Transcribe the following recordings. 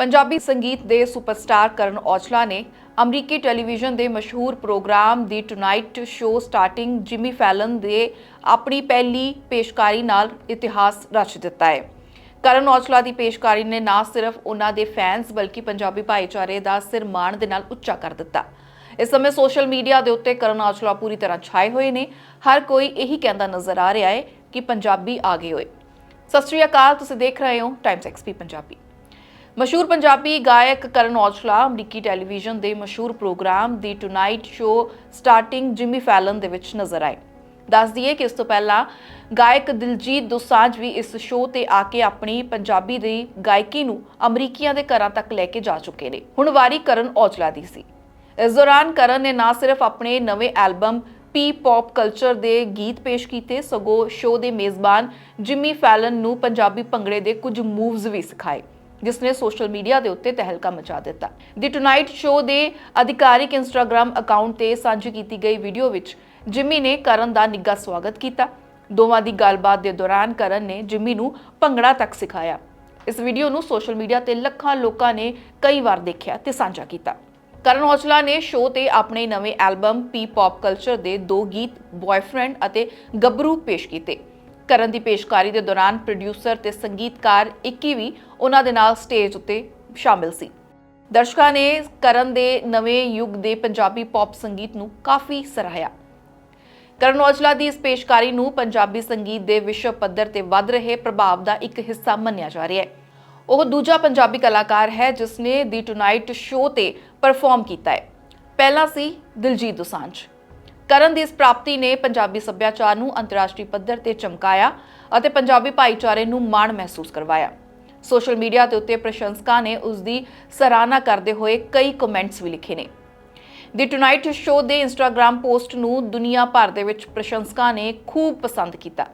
ਪੰਜਾਬੀ ਸੰਗੀਤ ਦੇ ਸੁਪਰਸਟਾਰ ਕਰਨ ਔਜਲਾ ਨੇ ਅਮਰੀਕੀ ਟੈਲੀਵਿਜ਼ਨ ਦੇ ਮਸ਼ਹੂਰ program the tonight show starring Jimmy Fallon ਦੇ ਆਪਣੀ ਪਹਿਲੀ ਪੇਸ਼ਕਾਰੀ ਨਾਲ ਇਤਿਹਾਸ ਰਚ ਦਿੱਤਾ ਹੈ। ਕਰਨ ਔਜਲਾ ਦੀ ਪੇਸ਼ਕਾਰੀ ਨੇ ਨਾ ਸਿਰਫ ਉਹਨਾਂ ਦੇ ਫੈਨਸ ਬਲਕਿ ਪੰਜਾਬੀ ਭਾਈਚਾਰੇ ਦਾ ਸਿਰ ਮਾਣ ਦੇ ਨਾਲ ਉੱਚਾ ਕਰ ਦਿੱਤਾ। ਇਸ ਸਮੇਂ ਸੋਸ਼ਲ ਮੀਡੀਆ ਦੇ ਉੱਤੇ ਕਰਨ ਔਜਲਾ ਪੂਰੀ ਤਰ੍ਹਾਂ ਛਾਏ ਹੋਏ ਨੇ। ਹਰ ਕੋਈ ਇਹੀ ਕਹਿੰਦਾ ਨਜ਼ਰ ਆ ਰਿਹਾ ਹੈ ਕਿ ਪੰਜਾਬੀ ਆ ਗਏ ਹੋਏ। ਸਤਿ ਸ਼੍ਰੀ ਅਕਾਲ, ਤੁਸੀਂ ਦੇਖ ਰਹੇ ਹੋ ਟਾਈਮਸ ਐਕਸਪੀ ਪੰਜਾਬੀ। ਮਸ਼ਹੂਰ ਪੰਜਾਬੀ ਗਾਇਕ ਕਰਨ ਔਜਲਾ ਅਮਰੀਕੀ ਟੈਲੀਵਿਜ਼ਨ ਦੇ ਮਸ਼ਹੂਰ program the tonight show starring Jimmy Fallon ਦੇ ਵਿੱਚ ਨਜ਼ਰ ਆਏ। ਦੱਸ ਦਈਏ ਕਿ ਇਸ ਤੋਂ ਪਹਿਲਾਂ ਗਾਇਕ ਦਿਲਜੀਤ ਦੋਸਾਂਝ ਵੀ ਇਸ ਸ਼ੋਅ ਤੇ ਆ ਕੇ ਆਪਣੀ ਪੰਜਾਬੀ ਦੀ ਗਾਇਕੀ ਨੂੰ ਅਮਰੀਕੀਆਂ ਦੇ ਘਰਾਂ ਤੱਕ ਲੈ ਕੇ ਜਾ ਚੁੱਕੇ ਨੇ। ਹੁਣ ਵਾਰੀ ਕਰਨ ਔਜਲਾ ਦੀ ਸੀ। ਇਸ ਦੌਰਾਨ ਕਰਨ ਨੇ ਨਾ ਸਿਰਫ ਆਪਣੇ ਨਵੇਂ ਐਲਬਮ ਪੀ ਪੌਪ ਕਲਚਰ ਦੇ ਗੀਤ ਪੇਸ਼ ਕੀਤੇ, ਸਗੋਂ ਸ਼ੋਅ ਦੇ ਮੇਜ਼ਬਾਨ ਜਿਮੀ ਫੈਲਨ ਨੂੰ ਪੰਜਾਬੀ ਭੰਗੜੇ ਦੇ ਕੁਝ ਮੂਵਜ਼ ਵੀ ਸਿਖਾਏ। ਜਿਸ ਨੇ ਸੋਸ਼ਲ ਮੀਡੀਆ ਦੇ ਉੱਤੇ ਤਹਿਲਕਾ ਮਚਾ ਦਿੱਤਾ। ਦੀ ਟੁਨਾਈਟ ਸ਼ੋਅ ਦੇ ਅਧਿਕਾਰਿਕ ਇੰਸਟਾਗ੍ਰam ਅਕਾਊਂਟ ਤੇ ਸਾਂਝੀ ਕੀਤੀ ਗਈ ਵੀਡੀਓ ਵਿੱਚ ਜਿਮੀ ਨੇ ਕਰਨ ਦਾ ਨਿੱਘਾ ਸਵਾਗਤ ਕੀਤਾ। ਦੋਵਾਂ ਦੀ ਗੱਲਬਾਤ ਦੇ ਦੌਰਾਨ ਕਰਨ ਨੇ ਜਿਮੀ ਨੂੰ ਭੰਗੜਾ ਤੱਕ ਸਿਖਾਇਆ। ਇਸ ਵੀਡੀਓ ਨੂੰ ਸੋਸ਼ਲ ਮੀਡੀਆ ਤੇ ਲੱਖਾਂ ਲੋਕਾਂ ਨੇ ਕਈ ਵਾਰ ਦੇਖਿਆ ਤੇ ਸਾਂਝਾ ਕੀਤਾ। ਕਰਨ ਔਜਲਾ ਨੇ ਸ਼ੋਅ ਤੇ ਆਪਣੇ ਨਵੇਂ ਐਲਬਮ ਪੀ ਪੌਪ ਕਲਚਰ ਦੇ ਦੋ ਗੀਤ ਬॉयਫ੍ਰੈਂਡ ਅਤੇ ਗੱਭਰੂ ਪੇਸ਼ ਕੀਤੇ। ਕਰਨ ਦੀ ਪੇਸ਼ਕਾਰੀ ਦੇ ਦੌਰਾਨ ਪ੍ਰੋਡਿਊਸਰ ਤੇ ਸੰਗੀਤਕਾਰ ਇੱਕੀ ਵੀ ਉਹਨਾਂ ਦੇ ਨਾਲ ਸਟੇਜ ਉੱਤੇ ਸ਼ਾਮਿਲ ਸੀ। ਦਰਸ਼ਕਾਂ ਨੇ ਕਰਨ ਦੇ ਨਵੇਂ ਯੁੱਗ ਦੇ ਪੰਜਾਬੀ ਪੌਪ ਸੰਗੀਤ ਨੂੰ ਕਾਫੀ ਸਰਾਹਿਆ। ਕਰਨ ਔਜਲਾ ਦੀ ਇਸ ਪੇਸ਼ਕਾਰੀ ਨੂੰ ਪੰਜਾਬੀ ਸੰਗੀਤ ਦੇ ਵਿਸ਼ਵ ਪੱਧਰ ਤੇ ਵੱਧ ਰਹੇ ਪ੍ਰਭਾਵ ਦਾ ਇੱਕ ਹਿੱਸਾ ਮੰਨਿਆ ਜਾ ਰਿਹਾ ਹੈ। ਉਹ ਦੂਜਾ ਪੰਜਾਬੀ ਕਲਾਕਾਰ ਹੈ ਜਿਸ ਨੇ ਦੀ ਟੁਨਾਈਟ ਸ਼ੋਅ ਤੇ ਪਰਫਾਰਮ ਕੀਤਾ ਹੈ। ਪਹਿਲਾ ਸੀ ਦਿਲਜੀਤ ਦੋਸਾਂਝ। ਕਰਨ ਦੀ ਇਸ ਪ੍ਰਾਪਤੀ ਨੇ ਪੰਜਾਬੀ ਸੱਭਿਆਚਾਰ ਨੂੰ ਅੰਤਰਰਾਸ਼ਟਰੀ ਪੱਧਰ ਤੇ ਚਮਕਾਇਆ ਅਤੇ ਪੰਜਾਬੀ ਭਾਈਚਾਰੇ ਨੂੰ ਮਾਣ ਮਹਿਸੂਸ ਕਰਵਾਇਆ। ਸੋਸ਼ਲ ਮੀਡੀਆ ਤੇ ਉੱਤੇ ਪ੍ਰਸ਼ੰਸਕਾਂ ਨੇ ਉਸ ਦੀ ਸਰਾਹਨਾ ਕਰਦੇ ਹੋਏ ਕਈ ਕਮੈਂਟਸ ਵੀ ਲਿਖੇ ਨੇ। ਦੀ ਟੁਨਾਈਟ ਸ਼ੋਅ ਦੇ ਇੰਸਟਾਗ੍ਰam ਪੋਸਟ ਨੂੰ ਦੁਨੀਆ ਭਰ ਦੇ ਵਿੱਚ ਪ੍ਰਸ਼ੰਸਕਾਂ ਨੇ ਖੂਬ ਪਸੰਦ ਕੀਤਾ।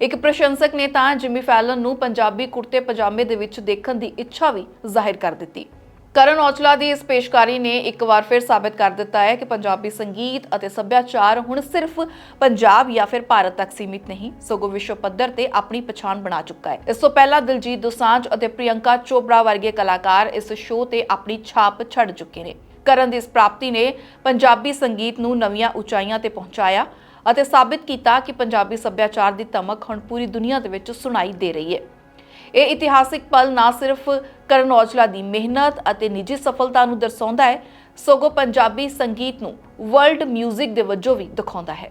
ਇੱਕ ਪ੍ਰਸ਼ੰਸਕ ਨੇ ਤਾਂ ਜਿਮੀ ਫੈਲਨ ਨੂੰ ਪੰਜਾਬੀ ਕੁੜਤੇ ਪਜਾਮੇ ਦੇ ਵਿੱਚ ਦੇਖਣ ਦੀ ਇੱਛਾ ਵੀ ਜ਼ਾਹਿਰ ਕਰ ਦਿੱਤੀ। ਕਰਨ ਔਜਲਾ ਦੀ ਇਸ ਪੇਸ਼ਕਾਰੀ ਨੇ ਇੱਕ ਵਾਰ ਫਿਰ ਸਾਬਤ ਕਰ ਦਿੱਤਾ ਹੈ ਕਿ ਪੰਜਾਬੀ ਸੰਗੀਤ ਅਤੇ ਸੱਭਿਆਚਾਰ ਹੁਣ ਸਿਰਫ ਪੰਜਾਬ ਜਾਂ ਫਿਰ ਭਾਰਤ ਤੱਕ ਸੀਮਿਤ ਨਹੀਂ, ਸਗੋਂ ਵਿਸ਼ਵ ਪੱਧਰ ਤੇ ਆਪਣੀ ਪਛਾਣ ਬਣਾ ਚੁੱਕਾ ਹੈ। ਇਸ ਤੋਂ ਪਹਿਲਾਂ ਦਿਲਜੀਤ ਦੋਸਾਂਝ ਅਤੇ ਪ੍ਰਿਯੰਕਾ ਚੋਪੜਾ ਵਰਗੇ ਕਲਾਕਾਰ ਇਸ ਸ਼ੋਅ ਤੇ ਆਪਣੀ ਛਾਪ ਛੱਡ ਚੁੱਕੇ ਨੇ। ਕਰਨ ਦੀ ਇਸ ਪ੍ਰਾਪਤੀ ਨੇ ਪੰਜਾਬੀ ਸੰਗੀਤ ਨੂੰ ਨਵੀਆਂ ਉਚਾਈਆਂ ਤੇ ਪਹੁੰਚਾਇਆ ਅਤੇ ਸਾਬਿਤ ਕੀਤਾ ਕਿ ਪੰਜਾਬੀ ਸੱਭਿਆਚਾਰ ਦੀ ਧਮਕ ਹੁਣ ਪੂਰੀ ਦੁਨੀਆ ਦੇ ਵਿੱਚ ਸੁਣਾਈ ਦੇ ਰਹੀ ਹੈ। ਇਹ ਇਤਿਹਾਸਿਕ ਪਲ ਨਾ ਸਿਰਫ ਕਰਨ ਔਜਲਾ ਦੀ ਮਿਹਨਤ ਅਤੇ ਨਿੱਜੀ ਸਫਲਤਾ ਨੂੰ ਦਰਸਾਉਂਦਾ ਹੈ, ਸਗੋਂ ਪੰਜਾਬੀ ਸੰਗੀਤ ਨੂੰ ਵਰਲਡ 뮤직 ਦੇ ਵਜੋਂ ਵੀ ਦਿਖਾਉਂਦਾ ਹੈ।